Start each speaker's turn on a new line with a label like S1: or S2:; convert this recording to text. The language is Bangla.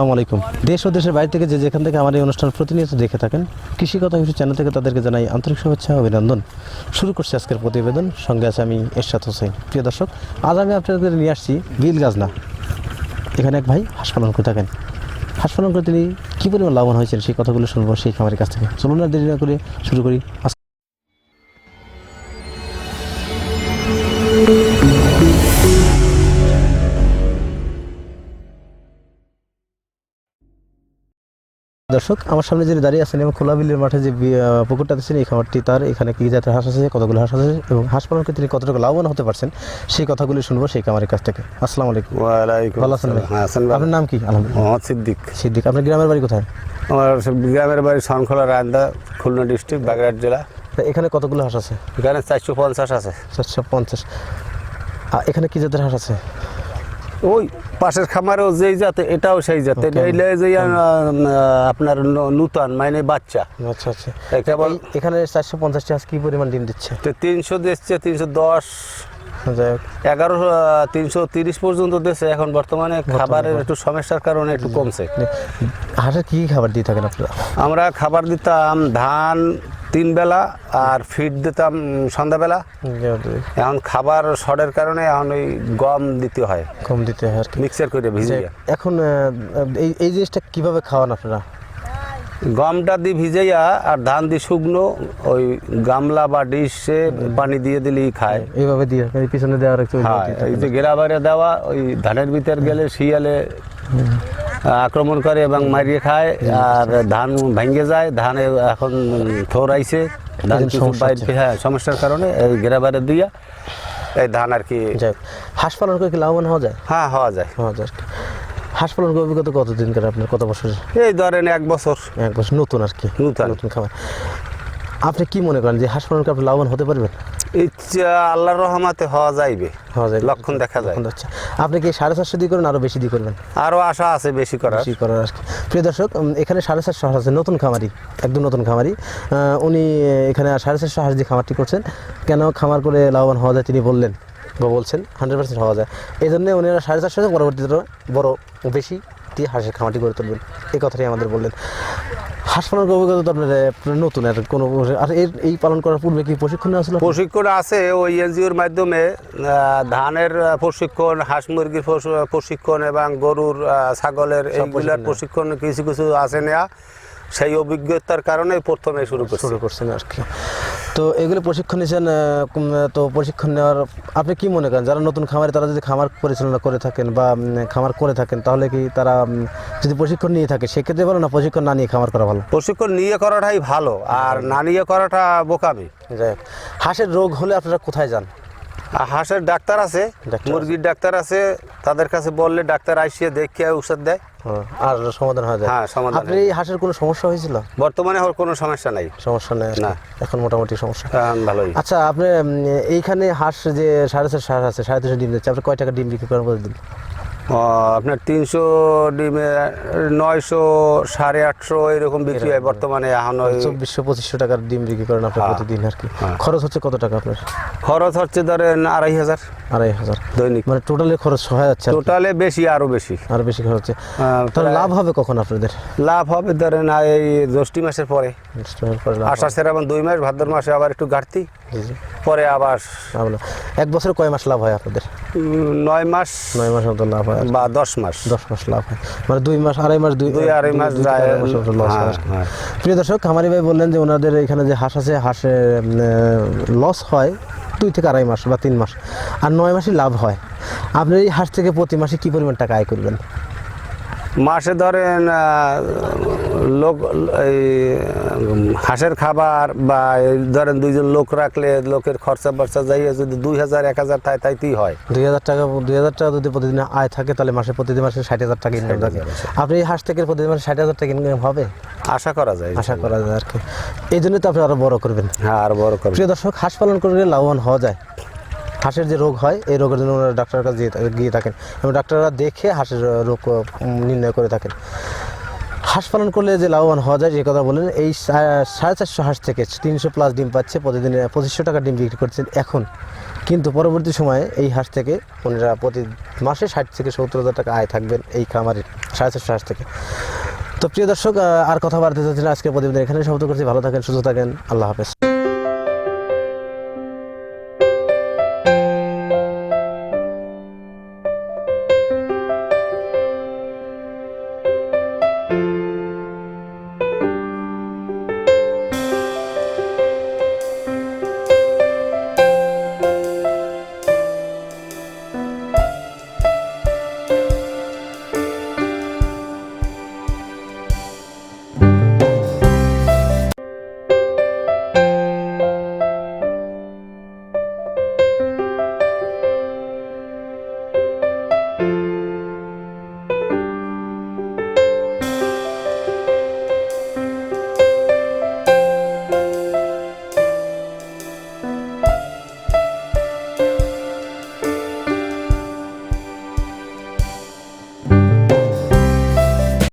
S1: আসসালামু আলাইকুম। দেশ ও দেশের বাইরে থেকে যে যেখান থেকে আমার এই অনুষ্ঠান প্রতিনিয়ত দেখে থাকেন, কৃষি কথা কিছু চ্যানেল থেকে তাদেরকে জানাই আন্তরিক শুভেচ্ছা অভিনন্দন। শুরু করছি আজকের প্রতিবেদন, সঙ্গে আছে আমি এরশাদ হোসেন। প্রিয় দর্শক, আজ আমি আপনাদের নিয়ে আসছি বিল গাজনা। এখানে এক ভাই হাঁস পালন করে থাকেন। হাঁস পালন করে তিনি কী পরিমাণ লাভবান হয়েছেন সেই কথাগুলো শুনব সেই খামারের কাছ থেকে। চলুন দেরি না করে শুরু করি। দর্শক আমার সামনে যিনি দাঁড়িয়ে আছেন এবং খোলা বিলের মাঠে যে পুকুরটা দিচ্ছেন এই খামারটি তার। এখানে কি জাতের হাঁস আছে কতগুলো হাঁস আছে এবং হাঁস পালনকে তিনি কতটুকু লাভবান হতে পারছেন সেই কথাগুলি শুনব সেই খামারের কাছ থেকে। আসসালামু আলাইকুম।
S2: ওয়ালাইকুম
S1: ভালো আছেন।
S2: হ্যাঁ আছেন।
S1: আপনার নাম কি? আলহামদুলিল্লাহ।
S2: মোহাম্মদ সিদ্দিক।
S1: সিদ্দিক আপনার গ্রামের বাড়ি কোথায়?
S2: আমার গ্রামের বাড়ি শনখোলা রান্দা খুলনা ডিস্ট্রিক্ট বাগেরহাট জেলা।
S1: এখানে কতগুলো হাঁস আছে?
S2: এখানে চারশো পঞ্চাশ আছে।
S1: চারশো পঞ্চাশ। এখানে কি জাতের হাঁস আছে?
S2: ওই পাশের খামারেও যেই জাতে এটাও সেই জাতে. এইলে যে আপনার নূতন মানে বাচ্চা।
S1: আচ্ছা আচ্ছা।
S2: কেবল
S1: এখানে চারশো পঞ্চাশটি হাঁস কি পরিমাণ ডিম দিচ্ছে?
S2: তো তিনশো দিচ্ছে তিনশো দশ। এগারো তিনশো তিরিশ পর্যন্ত দিচ্ছে এখন বর্তমানে খাবারের একটু সমস্যার কারণে একটু কমছে।
S1: কি কি খাবার দিয়ে থাকেন আপনারা?
S2: আমরা খাবার দিতাম ধান তিন বেলা আর ফিড দিতাম সন্ধ্যাবেলা। এখন খাবার শর্টের কারণে এখন ওই গম দিতে হয়।
S1: কম দিতে হয় আর
S2: মিক্সার করে ভিজিয়ে
S1: এখন এই এই জিনিসটা কীভাবে খাওয়ান আপনারা?
S2: গমটা দিয়ে ভিজাইয়া আর ধান দিয়ে শুকনো ওই গামলা বা ডিশে পানি দিয়ে দিলেই খায়।
S1: এইভাবে দিয়ে পিছনে দেওয়ার একটু
S2: হ্যাঁ এই যে দেওয়া ওই ধানের ভিতর গেলে শিয়ালে আক্রমণ করে এবং মারিয়ে খায় আর ধান ভেঙে যায় ধানে এখন থোর আইছে। ধান হ্যাঁ সমস্যার কারণে এই গেরাবারে দিয়া এই ধান আর কি
S1: হাঁস পালন করে কি লাভবান হওয়া যায়?
S2: হ্যাঁ হওয়া যায়।
S1: হওয়া যায়। হাঁস পালন করে অভিজ্ঞতা কতদিন করে আপনার? কত বছর
S2: এই ধরেন এক বছর।
S1: এক বছর নতুন আর কি।
S2: নতুন।
S1: নতুন খাবার আপনি কি মনে করেন যে হাঁস পালন করে আপনি লাভবান হতে পারবেন?
S2: ইচ্ছা আল্লাহর রহমাতে হওয়া যাইবে।
S1: হওয়া যায়
S2: লক্ষণ দেখা যায়।
S1: যাচ্ছে আপনি কি সাড়ে চারশো দিয়ে করেন আরও বেশি দিয়ে করবেন?
S2: আরও আশা আছে বেশি করার।
S1: বেশি করার আর কি প্রিয় দর্শক এখানে সাড়ে চারশো হাঁস আছে নতুন খামারি একদম নতুন খামারি। উনি এখানে সাড়ে চারশো হাঁস দিয়ে খামারটি করছেন। কেন খামার করে লাভবান হওয়া যায় তিনি বললেন বা বলছেন হান্ড্রেড পার্সেন্ট হওয়া যায়। এই জন্য উনারা সাড়ে চারশো পরবর্তীতে বড় বেশি দিয়ে হাঁসের খামারটি করে তুলবেন। এই কথাটাই আমাদের বললেন। হাঁস পালন অভিজ্ঞতা তো আপনার নতুন আর কোনো আর এর এই পালন করার পূর্বে কি প্রশিক্ষণ নেওয়া
S2: প্রশিক্ষণ আছে ওই এনজিওর মাধ্যমে ধানের প্রশিক্ষণ হাঁস মুরগির প্রশিক্ষণ এবং গরুর ছাগলের এইগুলার প্রশিক্ষণ কিছু কিছু আছে নেয়া। সেই অভিজ্ঞতার কারণে প্রথমে শুরু
S1: শুরু করছেন আর কি। তো এগুলো প্রশিক্ষণ নিয়েছেন তো প্রশিক্ষণ নেওয়ার আপনি কি মনে করেন? যারা নতুন খামারে তারা যদি খামার পরিচালনা করে থাকেন বা খামার করে থাকেন তাহলে কি তারা যদি প্রশিক্ষণ নিয়ে থাকে সেক্ষেত্রে ভালো না প্রশিক্ষণ না নিয়ে খামার করা ভালো?
S2: প্রশিক্ষণ নিয়ে করাটাই ভালো আর না নিয়ে করাটা বোকামি।
S1: যাই। হাঁসের রোগ হলে আপনারা কোথায় যান?
S2: হাঁসের ডাক্তার আছে মুরগির ডাক্তার আছে তাদের কাছে বললে ডাক্তার আসিয়ে দেখে ঔষধ দেয়।
S1: আর সমাধান হয়ে যায়।
S2: হ্যাঁ, সমাধান
S1: আপনি এই হাঁসের কোনো সমস্যা হয়েছিল?
S2: বর্তমানে ওর কোনো সমস্যা নাই।
S1: সমস্যা নেই
S2: না।
S1: এখন মোটামুটি সমস্যা?
S2: হ্যাঁ ভালোই।
S1: আচ্ছা আপনি এইখানে হাঁস যে সাড়ে চারশো হাঁস আছে সাড়ে তিনশো ডিম দিচ্ছে আপনি কয় টাকা ডিম বিক্রি করেন প্রতিদিন?
S2: ও, আপনার তিনশো ডিমে নয়শো সাড়ে আটশো এরকম বিক্রি হয় বর্তমানে। এখন
S1: চব্বিশশো পঁচিশশো টাকার ডিম বিক্রি করেন আপনার
S2: হ্যাঁ।
S1: প্রতিদিন আর কি।
S2: হ্যাঁ।
S1: খরচ হচ্ছে কত টাকা আপনার?
S2: খরচ হচ্ছে ধরেন আড়াই হাজার।
S1: আড়াই হাজার।
S2: দৈনিক।
S1: মানে টোটালে খরচ হয়ে যাচ্ছে
S2: টোটালে বেশি আরও বেশি।
S1: আরও বেশি খরচ হচ্ছে। তাহলে লাভ হবে কখন আপনাদের?
S2: লাভ হবে ধরেন এই জ্যৈষ্ঠী মাসের পরে। আষাঢ় সেরা দুই মাস ভাদ্র মাসে আবার একটু ঘাটতি। পরে আবার
S1: এক বছরে কয় মাস লাভ হয় আপনাদের?
S2: নয় মাস
S1: নয় মাস মতো লাভ হয়
S2: বা দশ মাস।
S1: দশ মাস লাভ হয়। মানে দুই মাস আড়াই মাস দুই
S2: আড়াই মাস
S1: হয়।
S2: হ্যাঁ।
S1: প্রিয় দর্শক খামারি ভাই বললেন যে ওনাদের এখানে যে হাঁস আছে হাঁসে লস হয় দুই থেকে আড়াই মাস বা তিন মাস। আর নয় মাসই লাভ হয়। আপনি এই হাঁস থেকে প্রতি মাসে কি পরিমাণ টাকা আয় করবেন?
S2: মাসে ধরেন লোক এই হাঁসের খাবার বা ধরেন দুইজন লোক রাখলে লোকের খরচা বর্চা যাইয়ে যদি দুই হাজার এক হাজার তাই তাইতেই হয়।
S1: দুই হাজার টাকা দুই হাজার টাকা যদি প্রতিদিন আয় থাকে তাহলে মাসে প্রতিদিন মাসে ষাট হাজার টাকা ইনকাম থাকে। আপনি এই হাঁস থেকে প্রতিদিন মাসে ষাট হাজার টাকা ইনকাম হবে?
S2: আশা করা যায়।
S1: আশা করা যায় আর কি। এই জন্যই তো আপনি আরও বড় করবেন।
S2: হ্যাঁ আর বড় করবেন।
S1: প্রিয় দর্শক হাঁস পালন করলে লাভবান হওয়া যায়। হাঁসের যে রোগ হয়, এই রোগের জন্য ওনারা ডাক্তারের কাছে গিয়ে- থাকেন। এবং ডাক্তাররা দেখে হাঁসের রোগ নির্ণয় করে থাকেন। হাঁস পালন করলে যে লাভবান হওয়া যায়, যে কথা বলেন এই সাড়ে চারশো হাঁস থেকে তিনশো প্লাস ডিম পাচ্ছে, প্রতিদিন পঁচিশশো টাকা ডিম বিক্রি করছেন এখন। কিন্তু পরবর্তী সময়ে এই হাঁস থেকে ওনারা প্রতি মাসে ষাট থেকে সত্তর হাজার টাকা আয় থাকবেন এই খামারের, সাড়ে চারশো হাঁস থেকে। তো প্রিয় দর্শক আর কথা বাড়তে চাচ্ছি না, আজকের প্রতিবেদন এখানে সমাপ্ত করছি। ভালো থাকেন, সুস্থ থাকেন, আল্লাহ হাফেজ।